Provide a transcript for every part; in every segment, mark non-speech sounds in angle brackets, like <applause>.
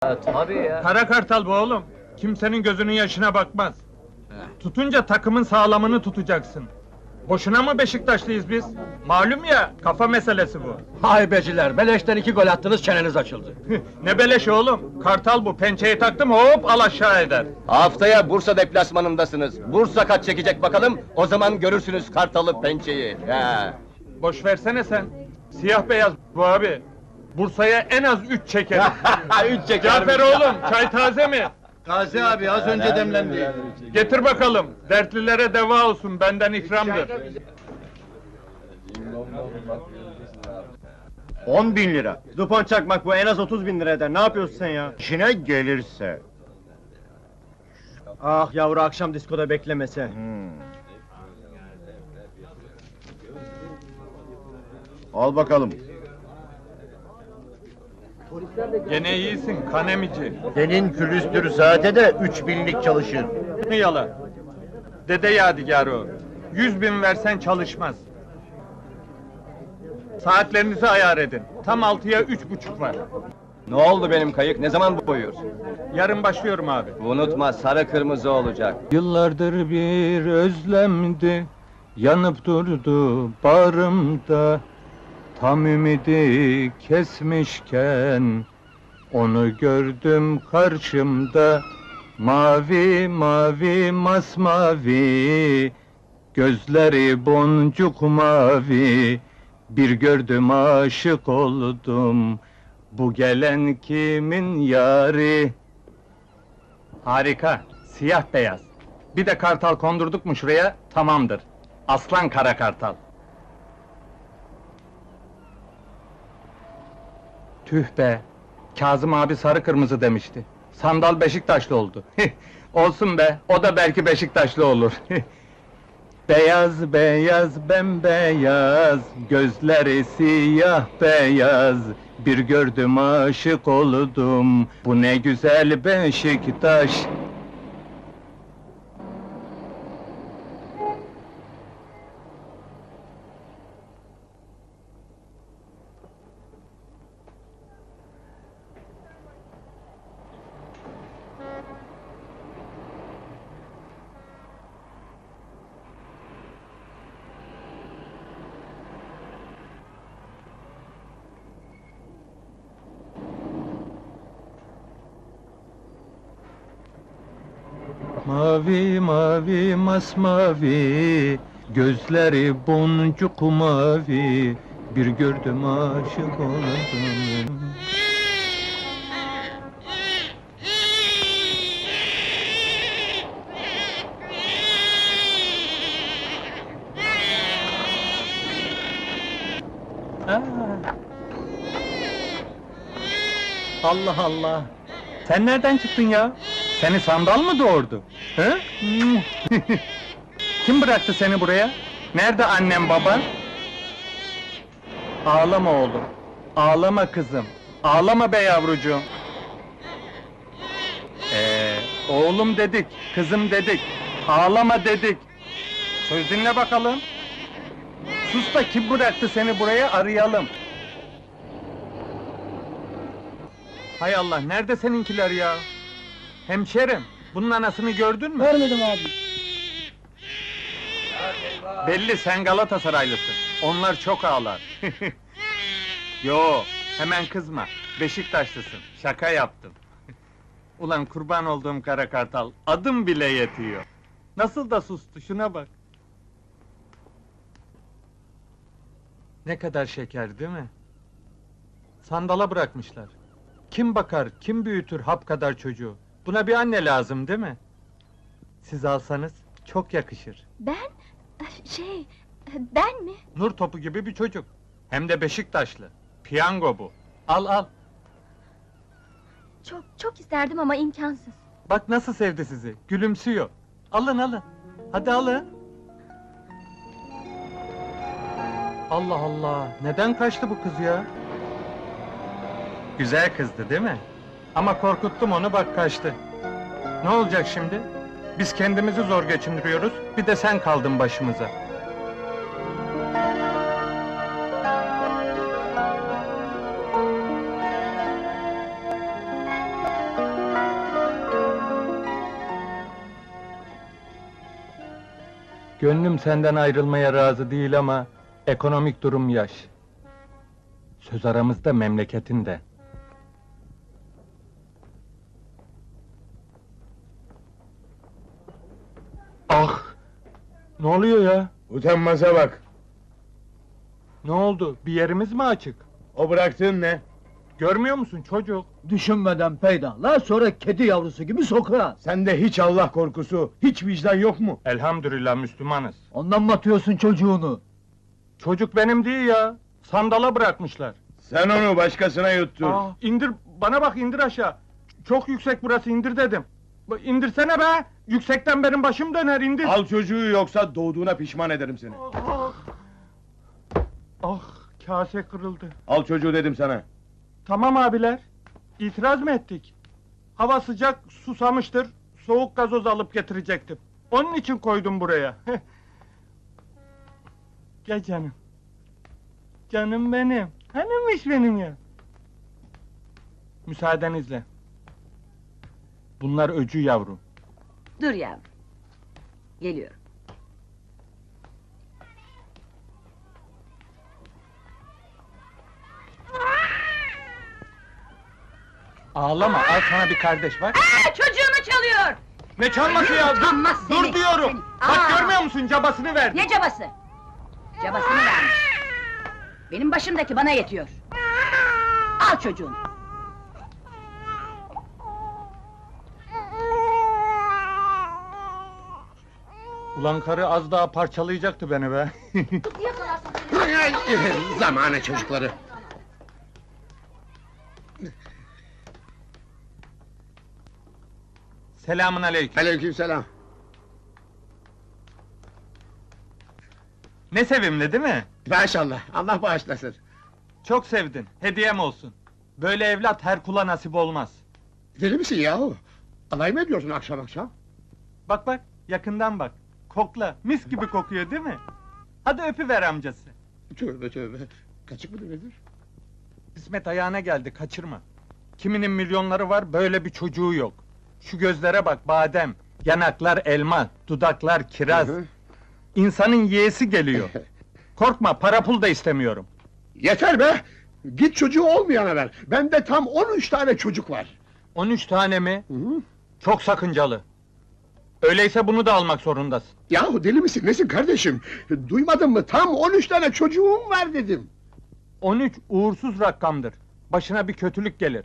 Tabii ya. Kara kartal bu oğlum. Kimsenin gözünün yaşına bakmaz. Tutunca takımın sağlamını tutacaksın. Boşuna mı Beşiktaşlıyız biz? Malum ya, kafa meselesi bu. Hay beciler, beleşten iki gol attınız, çeneniz açıldı. ne beleş oğlum? Kartal bu, pençeyi taktım hop al aşağı eder. Haftaya Bursa deplasmanındasınız. Bursa kaç çekecek bakalım. O zaman görürsünüz Kartalı pençeyi. He. Boş versene sen. Siyah beyaz bu abi. Bursa'ya en az üç çeker. <laughs> Üç çeker. Cafer oğlum, çay taze mi? Gazi abi az önce demlendi. Getir bakalım. Dertlilere deva olsun, benden ikramdır. 10 bin lira. Dupon çakmak bu en az 30 bin lira eder. Ne yapıyorsun sen ya? İşine gelirse. Ah yavru akşam diskoda beklemese. Al bakalım. Gene iyisin, kanemici. Senin külüstür zaten de 3 binlik çalışır. Ne yalan? Dede yadigarı o. Yüz bin versen çalışmaz. Saatlerinizi ayar edin. Tam altıya üç buçuk var. Ne oldu benim kayık? Ne zaman boyuyorsun? Yarın başlıyorum abi. Unutma sarı kırmızı olacak. Yıllardır bir özlemdi, yanıp durdu bağrımda. Tam ümidi kesmişken, onu gördüm karşımda. Mavi mavi masmavi, gözleri boncuk mavi. Bir gördüm aşık oldum, bu gelen kimin yari? Harika, siyah beyaz. Bir de kartal kondurduk mu şuraya, tamamdır. Aslan kara kartal. Tüh be, Kazım abi sarı kırmızı demişti. Sandal Beşiktaşlı oldu. <laughs> Olsun be, o da belki Beşiktaşlı olur. <laughs> beyaz beyaz bembeyaz, gözleri siyah beyaz. Bir gördüm aşık oldum, bu ne güzel Beşiktaş. Mavi mavi masmavi Gözleri boncuk mavi Bir gördüm aşık oldum. Allah Allah! Sen nereden çıktın ya? Seni sandal mı doğurdu? Hı? <laughs> Kim bıraktı seni buraya? Nerede annem baban? Ağlama oğlum. Ağlama kızım. Ağlama be yavrucuğum. Ee, oğlum dedik, kızım dedik. Ağlama dedik. Söz dinle bakalım. Sus da kim bıraktı seni buraya arayalım. Hay Allah, nerede seninkiler ya? Hemşerim, bunun anasını gördün mü? Görmedim abi. Belli sen Galatasaraylısın. Onlar çok ağlar. <laughs> Yo, hemen kızma. Beşiktaşlısın. Şaka yaptım. <laughs> Ulan kurban olduğum kara kartal, adım bile yetiyor. Nasıl da sustu, şuna bak. Ne kadar şeker değil mi? Sandala bırakmışlar. Kim bakar, kim büyütür hap kadar çocuğu? Buna bir anne lazım değil mi? Siz alsanız çok yakışır. Ben? Şey, ben mi? Nur topu gibi bir çocuk. Hem de Beşiktaşlı. Piyango bu. Al al. Çok, çok isterdim ama imkansız. Bak nasıl sevdi sizi. Gülümsüyor. Alın alın. Hadi alın. Allah Allah. Neden kaçtı bu kız ya? Güzel kızdı değil mi? Ama korkuttum onu bak kaçtı. Ne olacak şimdi? Biz kendimizi zor geçindiriyoruz, bir de sen kaldın başımıza. Gönlüm senden ayrılmaya razı değil ama ekonomik durum yaş. Söz aramızda memleketin de. Ne oluyor ya? Utanmaza bak. Ne oldu? Bir yerimiz mi açık? O bıraktığın ne? Görmüyor musun çocuk? Düşünmeden peydahla sonra kedi yavrusu gibi sokağa. Sende hiç Allah korkusu, hiç vicdan yok mu? Elhamdülillah Müslümanız. Ondan mı atıyorsun çocuğunu? Çocuk benim değil ya. Sandala bırakmışlar. Sen onu başkasına yuttun. Aa, indir, bana bak indir aşağı. Çok yüksek burası indir dedim. Ba- İndirsene be! Yüksekten benim başım döner indir. Al çocuğu yoksa doğduğuna pişman ederim seni. Ah, ah, kase kırıldı. Al çocuğu dedim sana. Tamam abiler. İtiraz mı ettik? Hava sıcak, susamıştır. Soğuk gazoz alıp getirecektim. Onun için koydum buraya. Gel canım. Canım benim. Hanımmış benim ya. Müsaadenizle. Bunlar öcü yavrum. Dur yavrum. Geliyorum. Ağlama, al sana bir kardeş var. Aa, çocuğumu çalıyor! Ne çalması ya? Dur, Utanmaz dur seni, diyorum. seni. Bak Aa! görmüyor musun? Cabasını verdi. Ne cabası? Cabasını vermiş. Benim başımdaki bana yetiyor. Al çocuğunu. Ulan karı az daha parçalayacaktı beni be. <laughs> Zamane çocukları. Selamun aleyküm. Aleykümselam. Ne sevimli değil mi? Maşallah, Allah bağışlasın. Çok sevdin. Hediyem olsun. Böyle evlat her kula nasip olmaz. Deli misin yahu? Alay mı ediyorsun akşam akşam? Bak bak, yakından bak. Kokla, mis gibi kokuyor değil mi? Hadi öpüver amcası. Tövbe tövbe. Kaçık mıdır nedir? İsmet ayağına geldi, kaçırma. Kiminin milyonları var, böyle bir çocuğu yok. Şu gözlere bak, badem. Yanaklar elma, dudaklar kiraz. Hı hı. İnsanın yeğesi geliyor. <laughs> Korkma, para pul da istemiyorum. Yeter be! Git çocuğu olmayana ver. Bende tam 13 tane çocuk var. 13 tane mi? Hı hı. Çok sakıncalı. Öyleyse bunu da almak zorundasın. Yahu deli misin nesin kardeşim? Duymadın mı? Tam 13 tane çocuğum var dedim. 13 uğursuz rakamdır. Başına bir kötülük gelir.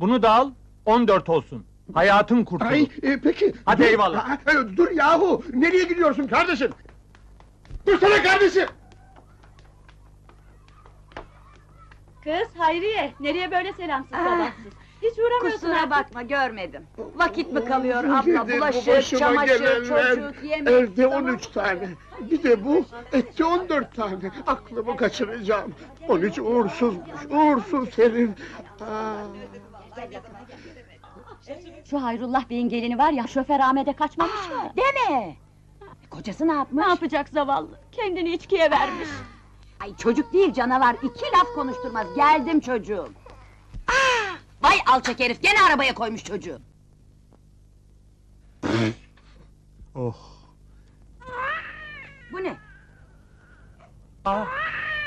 Bunu da al, 14 olsun. Hayatın kurtulur. Ay e, peki. Hadi dur, eyvallah. Aa, e, dur yahu! Nereye gidiyorsun kardeşim? Dursana kardeşim! Kız Hayriye, nereye böyle selamsız Ah. sabahsız? Hiç uğramıyorsun Kusura artık. bakma görmedim. Vakit mi kalıyor Nedir abla? bu Bulaşık, başıma çamaşır, gelenler? çocuk, yemek... Evde tamam. 13 tane. Bir de bu, etti 14 tane. Aklımı kaçıracağım. 13 uğursuzmuş, uğursuz herif. Aa. Şu Hayrullah Bey'in gelini var ya, şoför Ahmet'e kaçmamış mı? Deme! Kocası ne yapmış? Ne yapacak zavallı? Kendini içkiye vermiş. Ay çocuk değil canavar, iki laf konuşturmaz. Geldim çocuğum. Ah! Vay alçak herif, gene arabaya koymuş çocuğu. Oh. Bu ne? Ah,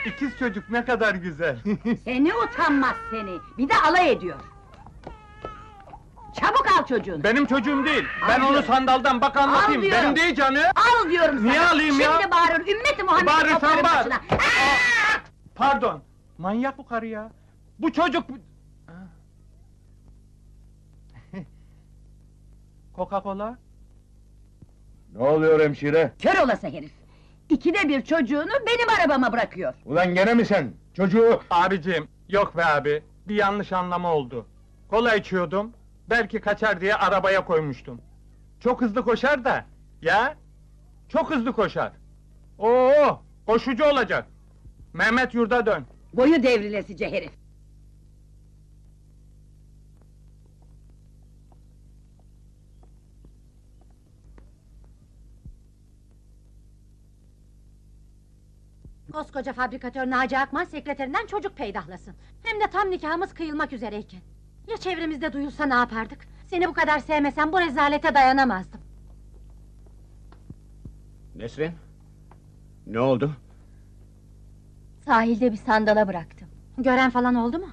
ikiz çocuk ne kadar güzel. <laughs> Seni utanmaz seni, bir de alay ediyor. Çabuk al çocuğunu. Benim çocuğum değil. Ben Al onu diyorum. sandaldan bak anlatayım. Al diyorum. Benim değil canı. Al diyorum Niye sana. alayım ya? Şimdi bağırır, ümmeti Muhammed'i Bağırırsan toplarım bağır. başına. Ah! Pardon. Manyak bu karı ya. Bu çocuk... Ah. Coca-Cola? Ne oluyor hemşire? Kör olası herif. İkide bir çocuğunu benim arabama bırakıyor. Ulan gene mi sen? Çocuğu... Abicim, yok be abi. Bir yanlış anlama oldu. Kola içiyordum. Belki kaçar diye arabaya koymuştum. Çok hızlı koşar da. Ya? Çok hızlı koşar. Oo, koşucu olacak. Mehmet yurda dön. Boyu devrilesice herif. Koskoca fabrikatör Naci Akman sekreterinden çocuk peydahlasın. Hem de tam nikahımız kıyılmak üzereyken. Ya çevremizde duyulsa ne yapardık? Seni bu kadar sevmesem bu rezalete dayanamazdım. Nesrin? Ne oldu? Sahilde bir sandala bıraktım. Gören falan oldu mu?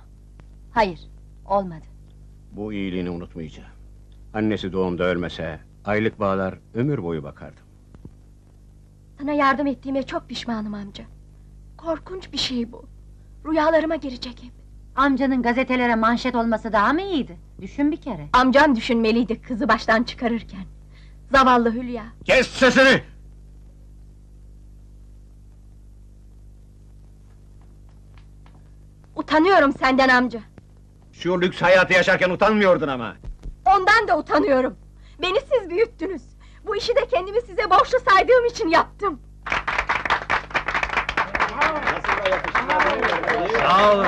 Hayır, olmadı. Bu iyiliğini unutmayacağım. Annesi doğumda ölmese, aylık bağlar ömür boyu bakardım. Sana yardım ettiğime çok pişmanım amca. Korkunç bir şey bu. Rüyalarıma girecek hep. Amcanın gazetelere manşet olması daha mı iyiydi? Düşün bir kere. Amcam düşünmeliydi kızı baştan çıkarırken. Zavallı Hülya. Kes sesini! Utanıyorum senden amca. Şu lüks hayatı yaşarken utanmıyordun ama. Ondan da utanıyorum. Beni siz büyüttünüz. Bu işi de kendimi size borçlu saydığım için yaptım. Sağ olun.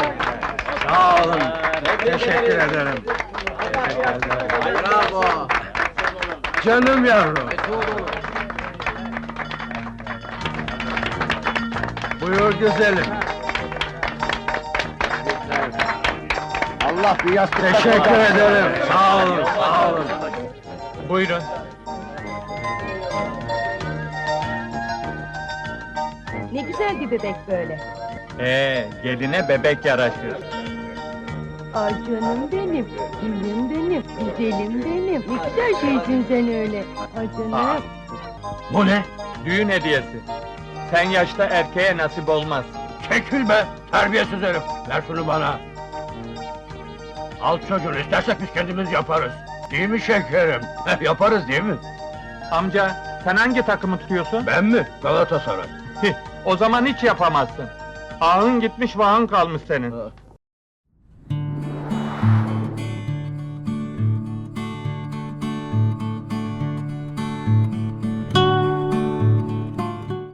Sağ olun. Teşekkür ederim. Bravo. Canım yavrum. Buyur güzelim. Allah bir yastık Teşekkür ederim. Sağ olun, sağ olun. Buyurun. Ne güzel bir bebek böyle. Ee, geline bebek yaraşır. Ay canım benim, gülüm benim, güzelim benim. Ne güzel şeysin sen öyle. Ay canım. Bu ne? Düğün hediyesi. Sen yaşta erkeğe nasip olmaz. Çekil be! Terbiyesiz herif! Ver şunu bana! Al çocuğunu, istersek biz kendimiz yaparız. Değil mi şekerim? yaparız değil mi? Amca, sen hangi takımı tutuyorsun? Ben mi? Galatasaray. o zaman hiç yapamazsın. Ahın gitmiş, vahın kalmış senin.